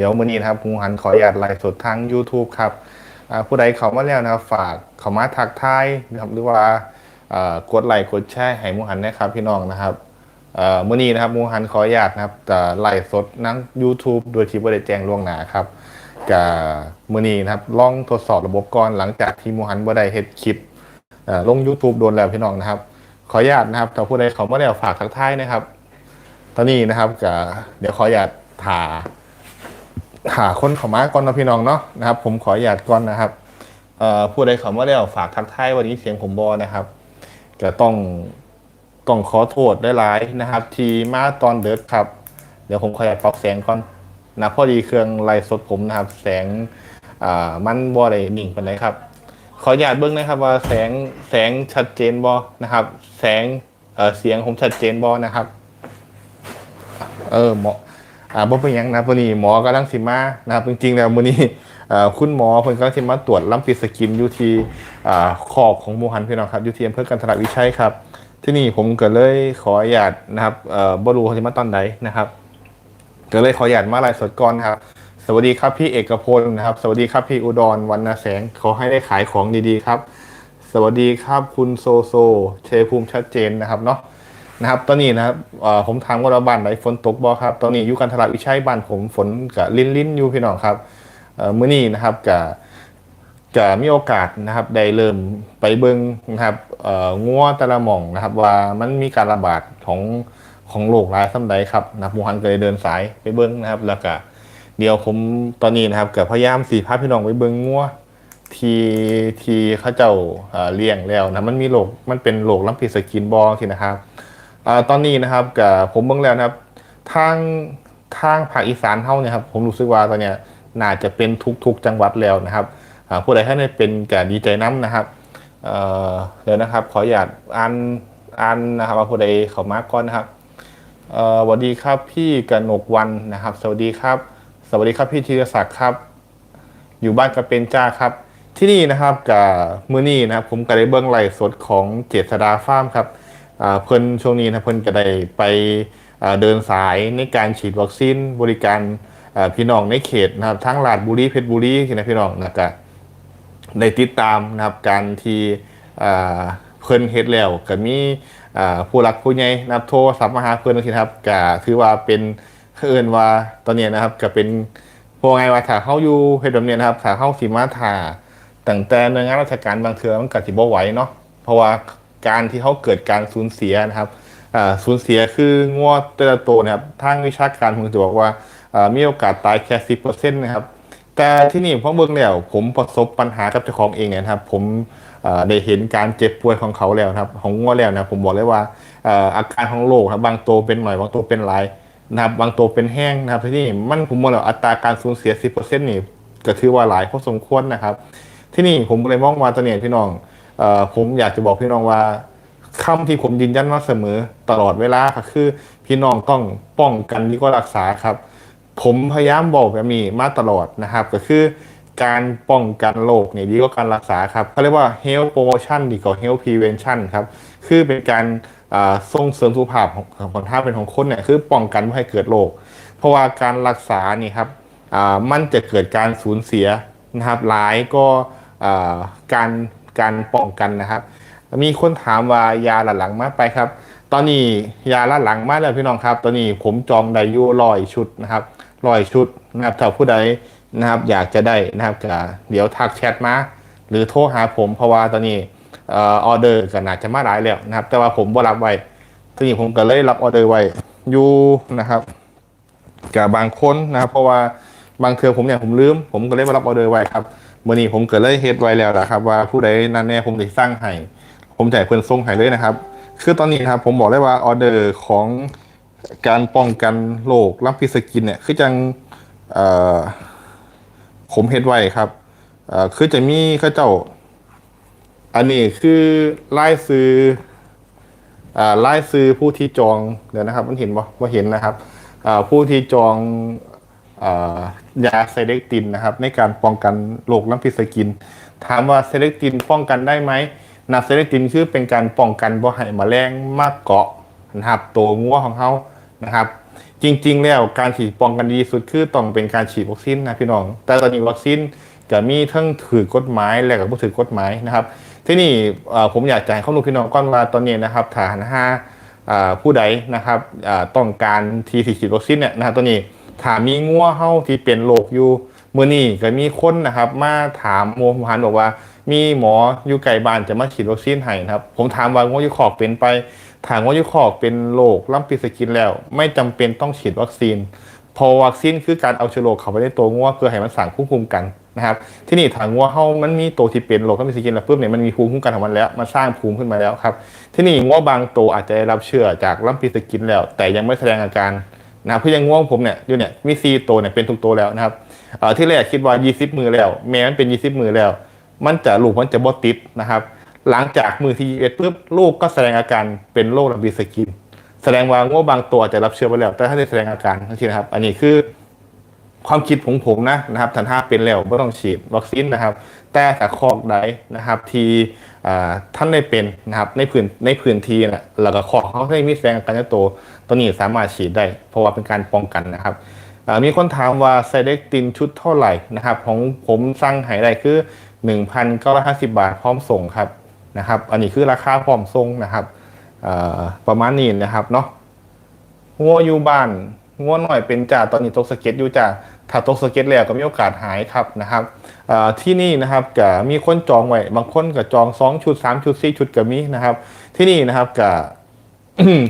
เดี๋ยวมื้อนี้นะครับผมหันขออนุญาตไลฟ์สดทาง YouTube ครับผู้ใดเข้ามาแล้วนะครับฝากเข้ามาทักทายนะครับหรือว่ากดไลค์กดแชร์ให้มูหันนะครับพี่น้องนะครับเอ่อมื้อนี้นะครับมูหันขออนุญาตนะครับไลฟ์สดนั่ง YouTube โดยที่บ่ได้แจ้งล่วงหน้าครับกับมื้อนี้นะครับลองทดสอบระบบก่อนหลังจากที่มูหันบ่ได้เฮ็ดคลิปลง YouTube โดนแล้วพี่น้องนะครับ ขออนุญาตนะครับถ้าผู้ใดเข้ามาแล้วฝากทักทายนะครับ ตอนนี้นะครับกับเดี๋ยวขออนุญาตถ่า หาคนเขามาก่อนนะพี่น้องเนาะนะครับ ผมขออนุญาตก่อนนะครับผู้ใดเขามาแล้วฝากทักทายวันนี้เสียงผมบอนะครับก็ต้องต้องขอโทษได้หลายๆนะครับ ทีมาตอนเดิดครับ เดี๋ยวผมขออนุญาตปรับแสงก่อนนะพอดีเครื่องไลฟ์สดผมนะครับ แสงมันบอได้นิ่งปานครับ ขออนุญาตเบิ้งนะครับว่าแสงแสงชัดเจนบอนะครับ แสงเสียงผมชัดเจนบอนะครับ เออเหมอ อ่าบ่เป็นยังนะวันนี้หมอกำลังสิมานะครับจริงๆแล้วมื้อนี้คุณหมอเพิ่นกำลังสิมาตรวจลำปีสกินอยู่ที่อ่าคอกของหมูหันพี่น้องครับอยู่ที่อำเภอกันทรวิชัยครับ ที่นี่ผมก็เลยขออนุญาตนะครับเอ่อบ่รู้เขาสิมาตอนใดนะครับ ก็เลยขออนุญาตมาไลฟ์สดก่อนครับ สวัสดีครับพี่เอกพลนะครับ สวัสดีครับพี่อุดรวรรณแสงขอให้ได้ขายของดีๆครับ สวัสดีครับคุณโซโซเชยภูมิชัดเจนนะครับเนาะ นะครับ ตอนนี้นะครับผมถามว่าเราบ้านไหนฝนตกบ่ครับ ตอนนี้อยู่กันทลาวิชัยบ้านผมฝนกับลิ้นลิ้นอยู่พี่น้องครับเมื้อนี้นะครับกับจะมีโอกาสนะครับได้เริ่มไปเบิ่งนะครับเอ่องัวต่ละหม่องนะครับ ว่ามันมีการระบาดของของโรคร้ายซ้ำใดครับนะครับมูฮันก็เลยเดินสายไปเบิ่งนะครับ แล้วก็เดี๋ยวผมตอนนี้นะครับกับพยายามสีพาพพี่น้องไปเบิ่งงัวทีทีเขาเจ้าเลี้ยงแล้วนะมันมีโรคมันเป็นโรคลำปีสกินบอที่นะครับ ตอนนี้นะครับกับผมเบิ่งแล้วนะครับ ทางทางภาคอีสานเฮาเนี่ยครับผมรู้สึกว่าตอนเนี้ยน่าจะเป็นทุกๆจังหวัดแล้วนะครับผู้ใดท่านได้เป็นกับดีใจน้ำนะครับเออเดี๋ยวนะครับ ขออนุญาตอ่านอ่านนะครับผู้ใดเขามาก่อนนะครับเออสวัสดีครับพี่กนกวันนะครับ สวัสดีครับ สวัสดีครับพี่ธีรศักดิ์ครับ อยู่บ้านกับเป็นจ้าครับ ที่นี่นะครับกับมือนี้นะครับ ผมก็ได้เบื้องไลสดของเจษดาฟาร์มครับ เพิ่นช่วงนี้นะเพิ่นก็ได้ไปเดินสายในการฉีดวัคซีนบริการพี่น้องในเขตนะครับทั้งลาดบุรีเพชรบุรีที่นะพี่น้องนะครับได้ติดตามนะครับการที่เพิ่นเฮ็ดแล้วก็มีผู้หลักผู้ใหญ่นะครับโทรศัพท์มาหาเพิ่นนะครับก็ถือว่าเป็นเอิ้นว่าตอนนี้นะครับก็เป็นพวกไงว่าถ้าเฮาอยู่เฮ็ดแบบนี้นะครับถ้าเฮาสิมาถ่าตั้งแต่หน่วยงานราชการบางเทือมันก็สิบ่ไหวเนาะเพราะว่า การที่เขาเกิดการสูญเสียนะครับอ่าสูญเสียคืองวดแต่ละตัวนะครับทางวิชาการผมจะบอกว่าอ่ามีโอกาสตายแค่10%นต์นะครับ แต่ที่นี่พอเบิ่งแล้วผมประสบปัญหากับเจ้าของเองนะครับ ผมอ่อได้เห็นการเจ็บป่วยของเขาแล้วนะครับ ของงัวแล้วนะผมบอกเลยว่าอ่ออาการของโรคครับบางตัวเป็นหน่อยบางตัวเป็นหลายนะครับบางตัวเป็นแห้งนะครับที่นี่มันผมบอกแล้วอัตราการสูญเสีย 10%นี่ก็ถือว่าหลายพอสมควรนะครับ ที่นี่ผมเลยมองว่าตัวเนี่ยพี่น้อง ผมอยากจะบอกพี่น้องว่าคำที่ผมยืนยันมาเสมอตลอดเวลาก็คือ พี่น้องต้องป้องกันดีกว่ารักษาครับ ผมพยายามบอกแบบนี้มาตลอดนะครับ ก็คือการป้องกันโรคเนี่ยดีกว่าการรักษาครับเขาเรียกว่า health promotion ดีกว่า health prevention ครับ คือเป็นการส่งเสริมสุขภาพของของท่าเป็นของคนเนี่ยคือป้องกันไม่ให้เกิดโรคเพราะว่าการรักษานี่ครับมันจะเกิดการสูญเสียนะครับหลายก็การ การป้องกันนะครับ มีคนถามว่ายาหลังๆมาไปครับ ตอนนี้ยาหลังมาแล้วพี่น้องครับ ตอนนี้ผมจองได้อยู่ร้อยชุดนะครับร้อยชุดนะครับถ้าผู้ใดนะครับอยากจะได้นะครับก็เดี๋ยวทักแชทมาหรือโทรหาผมเพราะว่าตอนนี้อออเดอร์ก็น่าจะมาหลายแล้วนะครับ แต่ว่าผมบ่รับไว้ตอนนี้ผมก็เลยรับออเดอร์ไว้อยู่นะครับกับบางคนนะครับ เพราะว่าบางเทือผมเนี่ยผมลืม ผมก็เลยมารับออเดอร์ไว้ครับ มื่อนี้ผมก็เลยเฮ็ดไว้แล้วนะครับว่าผู้ใดนั่นแน่ผมจะสร้างให้ผมจ่ายเพิ่นส่งให้เลยนะครับ คือตอนนี้ครับผมบอกเลยว่าออเดอร์ของการป้องกันโรคลัมพิสกินเนี่ยคือจังเอ่อผมเฮ็ดไว้ครับเอ่อคือจะมีเข้าเจ้า อันนี้คือไล่ซื้ออ่าไล่ซื้อผู้ที่จองเดี๋ยวนะครับ มันเห็นบ่ว่าเห็นนะครับอ่าผู้ที่จอง ยาไซเล็กตินนะครับในการป้องกันโรคลัมพิสกิน ถามว่าไซเล็กตินป้องกันได้ไหมนาเซเลตินคือเป็นการป้องกันบ่ให้แมลงมาเกาะนะครับตัวงัวของเขานะครับ จริง ๆ แล้วการฉีดป้องกันดีที่สุดคือต้องเป็นการฉีดวัคซีนนะพี่น้อง แต่ตอนนี้วัคซีนก็มีทั้งถือกฎหมายและก็บ่ถือกฎหมายนะครับ ที่นี่ผมอยากจะให้ข้อมูลพี่น้องก่อนว่าตอนนี้นะครับฐานห้าผู้ใดนะครับต้องการทีสิฉีดวัคซีนเนี่ยนะครับตอนนี้ ถามมีงัวเฮาที่เป็นโรคอยู่มื้อนี้ก็มีคนนะครับ มาถามโมหานบอกว่า มีหมออยู่ไกลบ้านจะมาฉีดวัคซีนให้นะครับ ผมถามว่างัวยู่ขอกเป็นไปถามว่ายุคอกเป็นโรคลำปีสกินแล้ว ไม่จำเป็นต้องฉีดวัคซีน พอวัคซีนคือการเอาเชื้อโรคเข้าไปในตัวงัวเพื่อให้มันสร้างภูมิคุ้มกันนะครับ ที่นี่ทางงัวเฮามันมีตัวที่เป็นโรคลำปีสกินแล้วปุ๊บเนี่ยมันมีภูมิคุ้มกันของมันแล้วมันสร้างภูมิขึ้นมาแล้วครับ ที่นี่งัวบางตัวอาจจะได้รับเชื้อจากลำปีสกินแล้ว แต่ยังไม่แสดงอาการ นะครับเพื่อยังงัวงผมเนี่ยอยู่เนี่ยมีซีตัวเนี่ยเป็นทุกตัวแล้วนะครับที่แรกคิดว่า 20 มือแล้ว แม้มันเป็น 20 มือแล้ว มันจะลูกมันจะบ่ติดนะครับ หลังจากมือที่21ปุ๊บลูกก็แสดงอาการเป็นโรคระบีสกิน แสดงว่าง่วงบางตัวอาจจะรับเชื้อไปแล้ว แต่ถ้าได้แสดงอาการทั้งทีนะครับ อันนี้คือความคิดของผมนะนะครับถ้าถ้าเป็นแล้วไม่ต้องฉีดวัคซีนนะครับ แต่ถ้าคอกใดนะครับ ที่ ท่านได้เป็นนะครับในพื้นในพื้นที่นะแล้วก็คอเขาได้มีแสงการในตัวตัวนี้สามารถฉีดได้ เพราะว่าเป็นการป้องกันนะครับมีคนถามว่าไซเด็กตินชุดเท่าไหร่นะครับของผมสั่งหายได้คือ 1,950 บาทพร้อมส่งครับนะครับ อันนี้คือราคาพร้อมส่งนะครับประมาณนี้นะครับเนาะงัวอยู่บ้านงัวหน่อยเป็นจ่าตอนนี้ตกสเก็ตอยู่จ่า ถ้าตกสะเก็ตแล้วก็มีโอกาสหายครับนะครับที่นี่นะครับก็มีคนจองไว้บางคนก็จอง 2 ชุด 3 ชุด 4 ชุดก็มีนะครับ ที่นี่นะครับก็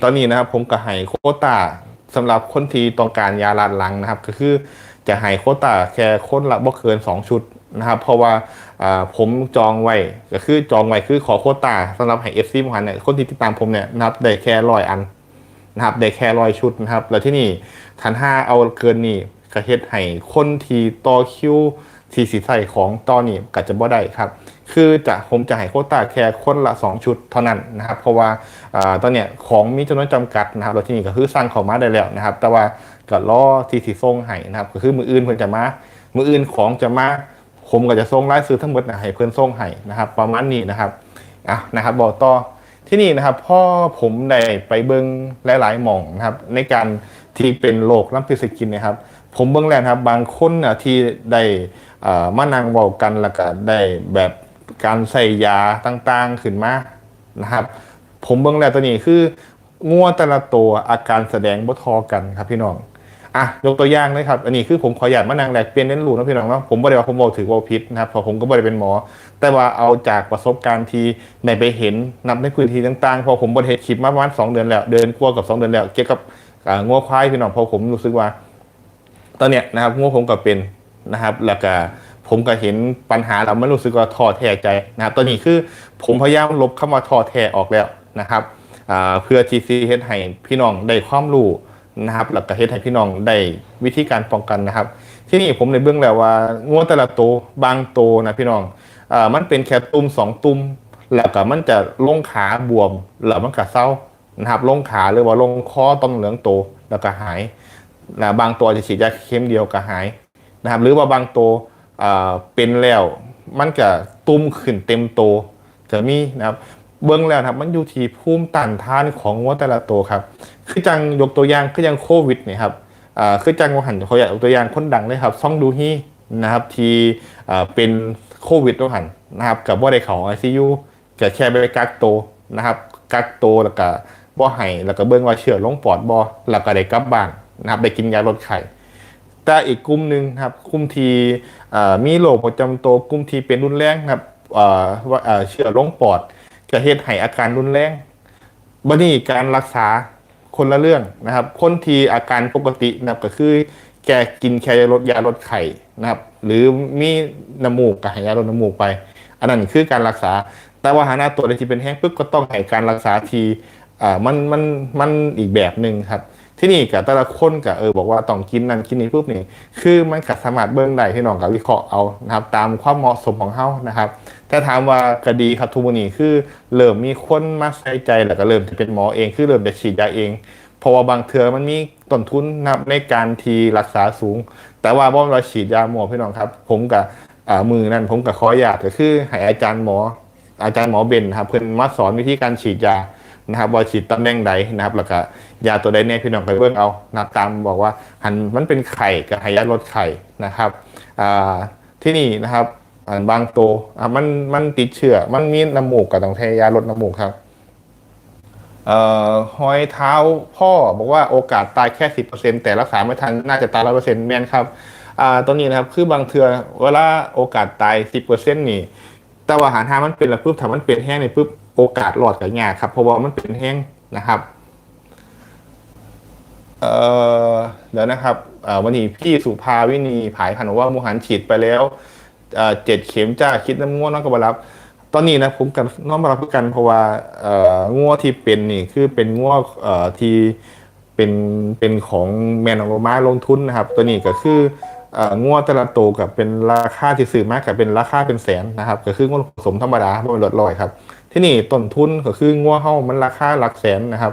ตอนนี้นะครับผมก็ให้โคต้าสำหรับคนที่ต้องการยาลาดหลังนะครับ ก็คือจะให้โคต้าแค่คนละบ่เกิน 2 ชุดนะครับ เพราะว่าผมจองไว้ก็คือจองไว้คือขอโคต้าสำหรับให้เอฟซีมหันเนี่ยคนที่ติดตามผมเนี่ยนะครับได้แค่ร้อยอันนะครับได้แค่ร้อยชุดนะครับ แล้วที่นี่ทันห้าเอาเกินนี่ ก็เฮ็ดให้คนที่ต่อคิวที่สีใส่ของตอนี่ก็จะบ่ได้ครับ คือจะผมจะให้โคต้าแค่คนละ 2 ชุดเท่านั้นนะครับ เพราะว่าอตอนเนี้ยของมีจำนวนจำกัดนะครับแล้วที่นี่ก็คือสั่งเขามาได้แล้วนะครับ แต่ว่าก็รอที่สีส่งให้นะครับ ก็คือมืออื่นเพิ่นจะมา มืออื่นของจะมา ผมก็จะส่งรายซื้อทั้งหมดนะให้เพื่อนส่งให้นะครับ ประมาณนี้นะครับอะนะครับบอกต่อที่นี่นะครับพ่อผมได้ไปเบิ้งหลายๆหม่องนะครับ ในการที่เป็นโรคลำปีสกินนะครับ ผมเบิ้องแล้วนะครับบางคนนะที่ได้มานั่งบอกกันแล้วก็ได้แบบการใส่ยาต่างๆขึ้นมานะครับ ผมเบิ้องแล้วตัวนี้คืองัวแต่ละตัวอาการแสดงบ่ทอกันครับพี่น้องอะยกตัวอย่างเลยครับ อันนี้คือผมขออยากมานางแหลกเปลี่ยนเล่นรูนะพี่น้องเนาะผมบ่ได้ว่าผมบอกถือว่าพิษนะครับเพราะผมก็บ่ได้เป็นหมอ แต่ว่าเอาจากประสบการณ์ที่ในไปเห็นนับในพื้นที่ต่างๆพอผมบ่ได้เฮ็ดคลิปมาประมาณ2เดือนแล้ว เดินกลัวกับ2เดือนแล้ว เกี่ยวกับอ่างัวควายพี่น้องพราะผมรู้สึกว่า ตอนเนี้ยนะครับงวผมก็เป็นนะครับ แล้วก็ผมก็เห็นปัญหาแล้วมันรู้สึกว่าท้อแท้ใจนะครับ ตอนนี้คือผมพยายามลบคำว่าท้อแท้ออกแล้วนะครับเพื่อที่สิเฮ็ดให้พี่น้องได้ความรู้นะครับแล้วก็เฮ็ดให้พี่น้องได้วิธีการป้องกันนะครับ ที่นี่ผมในเบื้องแล้วว่างัวแต่ละตัวบางตัวนะพี่น้องอ่ามันเป็นแค่ตุ่มสองตุ่มแล้วก็มันจะลงขาบวมแล้วมันก็เศร้านะครับลงขาหรือว่าลงคอต้นเหลืองโตแล้วก็หาย นะบางตัวจะฉีดยาเข็มเดียวก็หายนะครับหรือว่าบางตัวเป็นแล้วมันก็ตุ้มขึ้นเต็มโตวจะมีนะครับเบื้องแล้วนะครับมันอยู่ที่ภูมิต้านทานของวัวแต่ละตัวครับ คือจังยกตัวอย่างคือยังโควิดเนี่ยครับคือจังว่าหันเขาอยากยกตัวอย่างคนดังเลยครับซ่องดูฮีนะครับที่อ่เป็นโควิดตัวหันนะครับกับว่าได้เขาไอซียูก็แค่ไปกักตัวนะครับกักตัวแล้วก็บ่ให้แล้วก็เบิ่งว่าเชื้อลงปอดบ่แล้วก็ได้กลับบ้าน นะครับได้กินยาลดไข้แต่อีกกลุ่มหนึ่งนะครับกลุ่มที่มีโรคประจำตัวกลุ่มที่เป็นรุนแรงนะครับว่าเชื้อลงปอดก็เฮ็ดให้อาการรุนแรงบัดนี้การรักษาคนละเรื่องนะครับ คนที่อาการปกตินะครับก็คือแกกินแค่ยาลดยาลดไข้นะครับ หรือมีน้ำมูกก็ให้ยาลดน้ำมูกไป อันนั้นคือการรักษา แต่ว่าหาหน้าตัวใดที่เป็นแห้งปุ๊บก็ต้องให้การรักษาทีอ่ามันมันมันอีกแบบหนึ่งครับ ที่นี่กับแต่ละคนกับเออบอกว่าต้องกินนั่นกินนี้ปุ๊บนี่คือมันกัสามารถเบิ้งได้ที่น้องกับวิเคราะห์เอานะครับตามความเหมาะสมของเขานะครับแต่ถามว่ากดีครับทุกวันนี้คือเริ่มมีคนมาใส่ใจแล้วก็เริ่มจะเป็นหมอเองคือเริ่มจะฉีดยาเองเพราะว่าบางเทือมันมีต้นทุนนะในการทีรักษาสูง แต่ว่าบ่เราฉีดยาหมอพี่น้องครับ ผมกับอ่ามือนั่นผมกับขออยากก็คือให้อาจารย์หมออาจารย์หมอเบนครับเพื่อนมาสอนวิธีการฉีดยา นะครับว่าฉีดตำแหน่งใดนะครับแล้วก็ยาตัวใดเนี่ยพี่น้องไปเบิ่งเอานะครับตามบอกว่าหันมันเป็นไข่กับห้ยาลดไข่นะครับอ่าที่นี่นะครับบางตัวอ่ามันมันติดเชื้อมันมีน้ำมูกกับต้องใช้ยาลดน้ำมูกครับเอ่อหอยเท้าพ่อบอกว่าโอกาสตายแค่สิบเปอร์เซ็นแต่รักษาไม่ทันน่าจะตายร้อยเปอร์เซ็นต์แม่นครับอ่าตัวนี้นะครับคือบางเทือเวลาโอกาสตายสิบเปอร์เซ็นต์นี่ แต่ว่าหาทางมันเป็นแล้วปุ๊บถ้ามันเป็นแห้งในปุ๊บ โอกาสรอดกับยากครับเพราะว่ามันเป็นแห้งนะครับเอ่อเดี๋ยวนะครับวันนี้พี่สุภาวินีผายพันธ์ว่ามูหันฉีดไปแล้วเจ็ดเข็มจ้าคิดน้ำง่วงน้องก็บรับ ตอนนี้นะผมกับน้องมารับกันเพราะว่าเอ่อง่วที่เป็นนี่คือเป็นง่วเอ่อที่เป็นเป็นของแมนออมาลงทุนนะครับ ตัวนี้ก็คือเอ่อง่วแต่ละตัวกับเป็นราคาที่ซื้อมากกับเป็นราคาเป็นแสนนะครับ ก็คือง่วผสมธรรมดาไม่เป็นลดลอยครับ ที่นี่ต้นทุนก็คือง่วเฮามันราคาหลักแสนนะครับ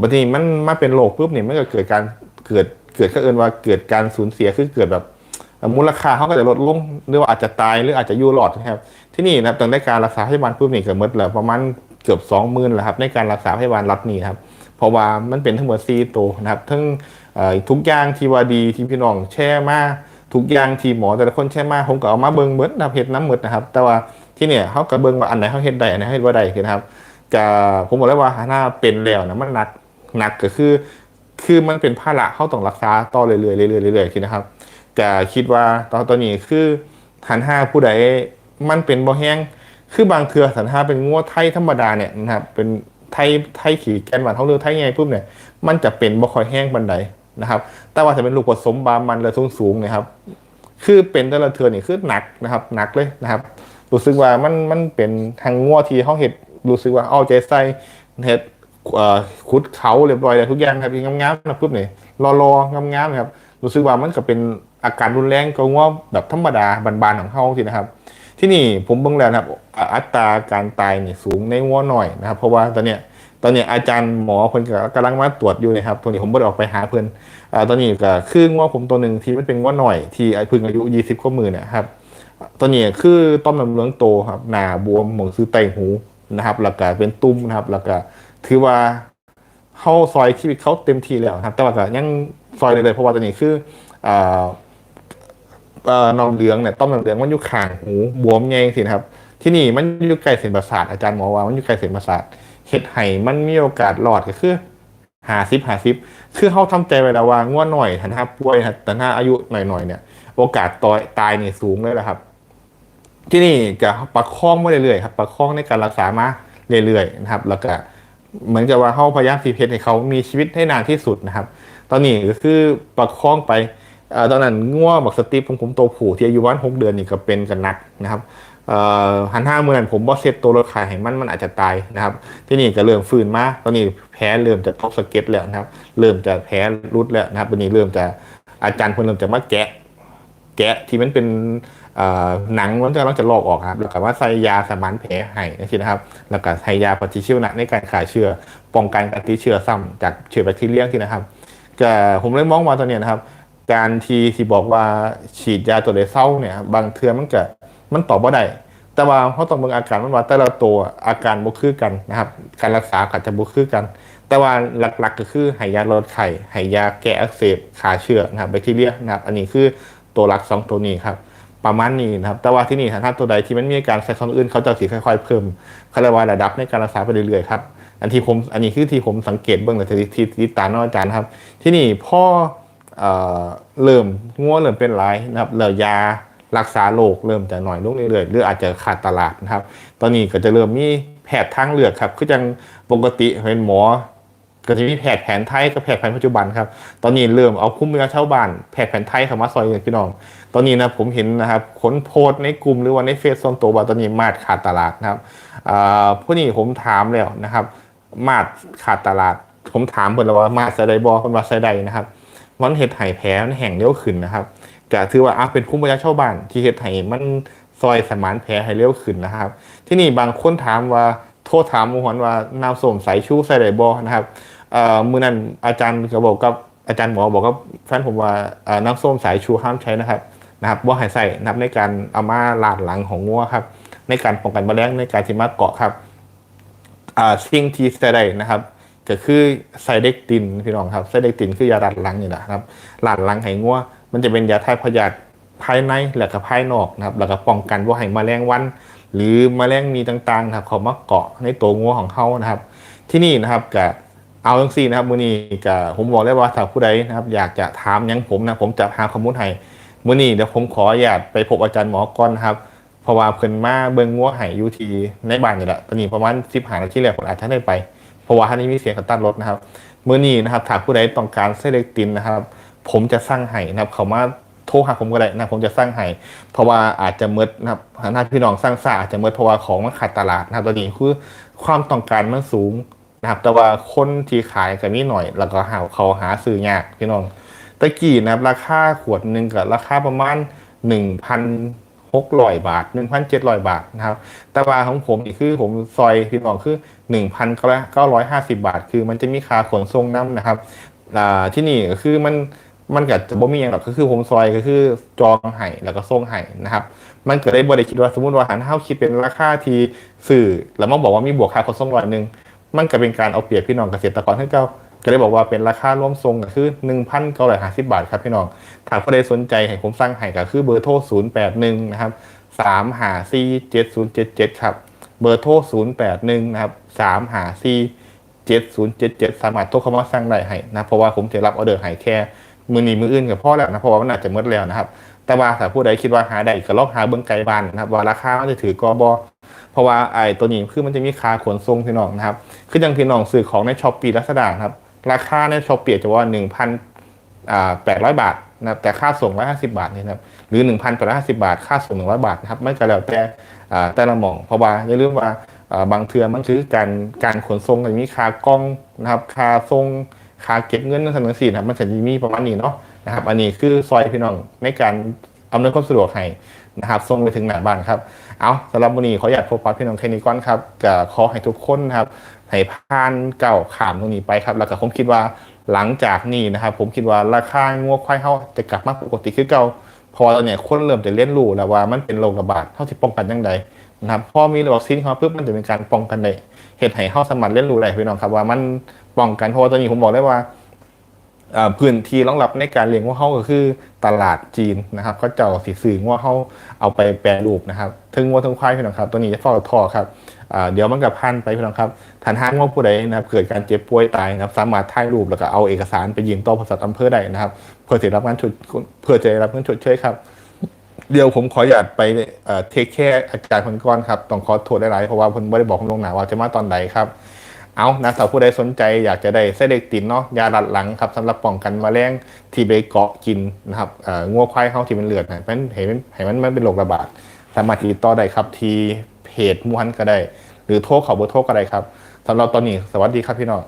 บางทีมันมาเป็นโรคปุ๊บเนี่ยมันก็เกิดการเกิดเกิดก็เอินว่าเกิดการสูญเสียคือเกิดแบบมูลค่าเขาก็จะลดลงหรือว่าอาจจะตายหรืออาจจะยู่รอดนะครับ ที่นี่นะครับตอนได้การรักษาพยาบาลปุ๊บนี่เก็หมดแล้วประมาณเกือบสองหมื่นแล้วครับในการรักษาพยาบาลรัฐนี่ครับเพราะว่ามันเป็นทั้งหมดซีตัวนะครับทั้งทุกอย่างที่ว่าดีที่พี่น้องแช่มาทุกอย่างที่หมอแต่ละคนแช่มาผมก็เอามาเบิ่งเบิดนะเฮ็ดน้ำหมดนะครับ แต่ว่า ที่เนี่ยเขาก็เบิ่งว่าอันไหนเขาเฮ็ดได้อันไหนเขาเฮ็ดบ่ได้นะครับจะผมบอกเลยว่าหน้าเป็นแล้วนะมันหนักหนักก็คือ คือมันเป็นภาระเขาต้องรักษาต่อเรื่อยๆเรื่อยๆเรื่อยๆคิดนะครับจะคิดว่าตอนตอนนี้คือหันห้าผู้ใดมันเป็นบ่แห้งคือบางเทือสันห้าเป็นงัวไทยธรรมดาเนี่ยนะครับเป็นไทยไทยขี่แกนหวานเขาเรือไทยไงปุ๊บเนี่ยมันจะเป็นบ่ค่อยแห้งบันไดนะครับ แต่ว่าถ้าเป็นลูกผสมบามันเลยสูงๆนะครับ คือเป็นแต่ละเทือนี่คือหนักนะครับหนักเลยนะครับ รู้สึกว่ามันมันเป็นทางงัวที่เขาเห็ดรู้สึกว่าเอาใจใส่เห็ดขุดเขาเรียบร้อยแล้วทุกอย่างครับงามๆนะปุ๊บเนี่ยรอรองามๆนะครับรู้สึกว่ามันก็เป็นอาการรุนแรงก็งัวแบบธรรมดาบานๆของเขาทีนะครับ ที่นี่ผมเบิ่งแล้วนะครับ อัตราการตายเนี่ยสูงในงัวหน่อยนะครับ เพราะว่าตอนเนี้ยตอนนี้อาจารย์หมอเพิ่นก็กำลังมาตรวจอยู่นะครับตรงนี้ผมบ่ได้ออกไปหาเพิ่นอตอนนี้ก็คืองัวผมตัวหนึ่งที่มันเป็นงัวหน่อยที่ไอ้พิ่งอายุ20กว่ามือเนี่ยครับ ตัวนี้คือต้อมน้ำเหลืองโตครับหนาบวมหมองซื้อไตหูนะครับแล้วก็เป็นตุ้มนะครับแล้วก็ถือว่าเข้าซอยชีวิตเขาเต็มทีแล้วครับ แต่ว่าก็ยังซอยเลยๆเพราะว่าตัวนี้คืออ่าเอ่อน้ำเหลืองเนี่ยต้อมน้ำเหลืองมันอยู่ข้างหูบวมไงสินะครับ ที่นี่มันอยู่ใกล้เส้นประสาทอาจารย์หมอว่ามันอยู่ใกล้เส้นประสาทเฮ็ดให้มันมีโอกาสรอดก็คือหาซิบหาซิบคือเขาทำใจไว้แล้วว่าง่วหน่อยถ้าน้าป่วยถ้าอายุหน่อยๆเนี่ย โอกาสตายตายเนี่ยสูงเลยแหละครับ ที่นี่จะประคองมาเรื่อยๆครับประคองในการรักษามาเรื่อยๆนะครับ แล้วก็เหมือนกับว่าเขาพยายามฟีเพชให้เขามีชีวิตให้นานที่สุดนะครับ ตอนนี้ก็คือประคองไปอตอนนั้นง่วงบอกสตีฟผมผมโตผูที่อายุวันหกเดือนนี่ก็เป็นกันหนักนะครับหันห้าเมื่อนั้นผมบอสเซตตัวรถขายให้มันมันอาจจะตายนะครับ ที่นี่ก็เริ่มฟื้นมาตอนนี้แพ้เริ่มจะท็อปสเก็ตแล้วนะครับ เริ่มจะแพ้รุดแล้วนะครับตอนนี้เริ่มจะอาจารย์เพิ่นเริ่มจะมาแกะ แกะที่มันเป็นหนังมันจะเราจะลอกออกครับแล้วก็ว่าใส่ยาสมานแผลให้นะครับ แล้วก็ใช้ยาปฏิชีวนะในการฆ่าเชื้อป้องกันการติดเชื้อซ้ำจากเชื้อแบคทีเรียที่นะครับก็ผมเลยมองว่าตัวเนี้นะครับ การที่ที่บอกว่าฉีดยาตัวเดเศร้าเนี่ยบางเทือมันก็มันตอบว่าได้แต่ว่าเขาต้องเบิ่งอาการมันว่าแต่ละตัวอาการบ่คือกันนะครับ การรักษาก็จะบ่คือกัน แต่ว่าหลักๆก็คือให้ยาลดไข้ให้ยาแก้อักเสบฆ่าเชื้อนะครับแบคทีเรียนะครับ อันนี้คือ ตัวหลักสองตัวนี้ครับประมาณนี้นะครับ แต่ว่าที่นี่ถ้าตัวใดที่มันมีอาการใส่ของอื่นเขาจะสีค่อย ๆ เพิ่มเขารียกว่าระดับในการรักษาไปเรื่อยๆครับอันที่ผมอันนี้คือที่ผมสังเกตเบื้องหลังที่ที่ที่ตามนองอาจารย์ครับ ที่นี่พ่อเริ่มง่วงเริ่มเป็นไรนะครับแล้วยารักษาโรคเริ่มจะหน่อยลงเรื่อยๆหรืออาจจะขาดตลาดนะครับ ตอนนี้ก็จะเริ่มมีแพทย์ทางเลือกครับ คือจังปกติเป็นหมอ ก็จะมีแพทย์แผนไทยกับแพทย์แผนปัจจุบันครับ ตอนนี้เริ่มเอาคุ้มเมืองชาวบ้านแพทย์แผนไทยเข้ามาซอยพี่น้อง ตอนนี้นะผมเห็นนะครับค้นโพสในกลุ่มหรือว่าในเฟซส่วนตัวว่าตอนนี้มาดขาดตลาดนะครับผู้นี้ผมถามแล้วนะครับ มาดขาดตลาด ผมถามเพิ่นล้วว่ามาดใส่ใดบอเพิ่นว่าใส่ใดนะครับมันเห็ดไห่แผลมันแห้งเร็วขึ้นนะครับก็ถือว่าอะเป็นคุ้มประชาชาวบ้าน ที่เห็ดไห่มันซอยสมานแผลให้เร็วขึ้นนะครับ ที่นี่บางคนถามว่าโทษถามมหวนว่าน้ำส้มสายชูใส่ใดบอนะครับ เอ่อมือนั้นอาจารย์ก็บอกกับอาจารย์หมอบอกกับแฟนผมว่าน้ำส้มสายชูห้ามใช้นะครับนะครับว่าให้ใส่นับในการเอามาลาดหลังของงัวครับ ในการป้องกันแมลงในการที่มาเกาะครับอ่าสิ่งที่ใส่ได้นะครับก็คือไซเด็กตินพี่น้องครับไซเด็กตินคือยาดัดหลังนี่แหละครับหลาดหลังไห้งัวมันจะเป็นยาทายพยาธิภายในและก็ภายนอกนะครับแล้วก็ป้องกันว่าให้แมลงวัน หรือแมลงมีต่างๆนะครับเขามาเกาะในตัวงัวของเขานะครับ ที่นี่นะครับกับ เอาทั้งสี่นะครับมือนี้กับผมบอกเลยว่าถ้าผู้ใดนะครับ อยากจะถามยังผมนะผมจะหาข้อมูลให้มือนี้เดี๋ยวผมขออนุญาตไปพบอาจารย์หมอก่อนนะครับเพราะว่าเพิ่นมาเบิ่งงัวไห้อยู่ที่ในบ้านนี่แหละตอนนี้ประมาณสิบหานาทีแรกผมอาจจะได้ไป เพราะว่าท่านนี้มีเสียงกับตันรถนะครับมือนี้นะครับถ้าผู้ใดต้องการเซเลกตินนะครับ ผมจะสร้างให้นะครับ เขามาโทรหาผมก็ได้นะผมจะสร้างให้เพราะว่าอาจจะเมดนะครับถ้าพี่น้องสร้างซาอาจจะเมดเพราะว่าของมันขาดตลาดนะครับตอนนี้คือความต้องการมันสูง นะครับ แต่ว่าคนที่ขายก็มีหน่อย แล้วก็หาเขาหาซื้อยากพี่น้องตะกี้นะครับ ราคาขวดหนึ่งกับราคาประมาณหนึ่งพันหกร้อยบาทหนึ่งพันเจ็ดร้อยบาทนะครับ แต่ว่าของผมนี่คือผมซอยพี่น้องคือหนึ่งพันเก้าร้อยห้าสิบาท คือมันจะมีค่าขนส่งน้ำนะครับที่นี่ก็คือมันมันก็จะบ่มีอย่างหรอกก็คือผมซอยก็คือจองไห้แล้วก็ส่งไห้นะครับ มันเกิดได้บริคิดว่าสมมติว่าหันเท้าคิดเป็นราคาที่สื่อ แล้วมันบอกว่ามีบวกค่าขนส่งร้อยหนึ่ง มันก็เป็นการเอาเปรียบพี่น้องเกษตรกรให้เจ้าก็เลยบอกว่าเป็นราคาร่วมทรงก็คือหนึ่งพันเก้าร้อยห้าสิบาทครับพี่น้องถ้าผู้ใดสนใจให้ผมสั่งให้ก็คือเบอร์โทรศูนย์แปดหนึ่งนะครับสามหาซีเจ็ดศูนย์เจ็ดเจ็ดครับเบอร์โทรศูนย์แปดหนึ่งนะครับสามหาซีเจ็ดศูนย์เจ็ดเจ็ดสามารถโทรเข้ามาสั่งได้ให้นะเพราะว่าผมจะรับออเดอร์ให้แค่มือหนีมืออื่นกับพ่อแล้วนะเพราะว่ามันอาจจะหมดแล้วนะครับ แต่ว่าถ้าผู้ใดคิดว่าหาได้ก็ลองหาเบื้องไกลบ้านนะครับว่าราคามันจะถือกอบอ เพราะว่าไอ้ตัวนี้คือมันจะมีค่าขนส่งพี่น้องนะครับ คืออย่างพี่น้องซื้อของในช้อปปี้ลักษณะครับ ราคาในช้อปปี้จะว่าหนึ่งพันแปดร้อยบาทนะครับแต่ค่าส่งร้อยห้าสิบาทนี่นะครับหรือหนึ่งพันแปดร้อยห้าสิบาท ค่าส่งหนึ่งร้อยบาทนะครับไม่ก็แล้วแต่แต่ละหมอง เพราะว่าอย่าลืมว่าอ่าบางเทือมันคือการการขนส่งมันมีค่ากล้องนะครับค่าส่งค่าเก็บเงินนั่นทั้งสี่นะครับมันจะมีประมาณนี้เนาะนะครับ อันนี้คือซอยพี่น้องในการอำนวยความสะดวกให้นะครับส่งไปถึงหน้าบ้านครับ เอาสำหรับวันนี้ขออยากพบปะพี่น้องแค่นี้ก่อนครับก็ขอให้ทุกคนนะครับให้ผ่านเก่าขามตรงนี้ไปครับแล้วก็ผมคิดว่าหลังจากนี้นะครับ ผมคิดว่าราคางัวควายเขาจะกลับมาปกติคือเก่าพอตอนเนี้ยคนเริ่มจะเรียนรู้แล้วว่ามันเป็นโรคระบาดเท่าที่ป้องกันยังไงนะครับพอมีวัคซีนเข้ามาปุ๊บมันจะเป็นการป้องกันได้เหตุให้เข้าสมัครเรียนรู้ได้พี่น้องครับว่ามันป้องกันเพราะตอนนี้ผมบอกได้ว่า พื้นที่รองรับในการเลี้ยงงัวเฮาก็คือตลาดจีนนะครับเขาเจ้าสีสื่องัวเฮาเอาไปแปรรูปนะครับถึงงัวถึงควายพี่น้องครับ ตัวนี้จะเฝ้าทอครับอ่าเดี๋ยวมันกับพันไปพี่น้องครับฐานห้างงัวผู้ใดนะครับเกิดการเจ็บป่วยตายนะครับสามารถถ่ายรูปแล้วก็เอาเอกสารไปยืมต่อบริษัทอำเภอได้นะครับเพื่อจะรับเงินชดเพื่อจะรับเงินชดเชยครับเดี๋ยวผมขออยากไปเทคแค่อาจารย์คนก่อนครับต้องขอโทษหลายๆเพราะว่าผมไม่ได้บอกผมลงหนาว่าจะมาตอนใดครับ เอานะสาวผู้ใดสนใจอยากจะได้เส้เด็กตินเนาะยาหลัดหลังครับสำหรับป้องกันมแมลงที่ไปเกาะกินนะครับงัวควายเข้าที่มันเลือดนะมันเห็นมันเห็นมันมันเป็นโรคระบาดสามารถติดต่อได้ครับที่เพจมูฮันก็ได้ หรือโทรเขาเบอร์โทรก็ได้ครับสำหรับตอนนี้สวัสดีครับพี่น้อง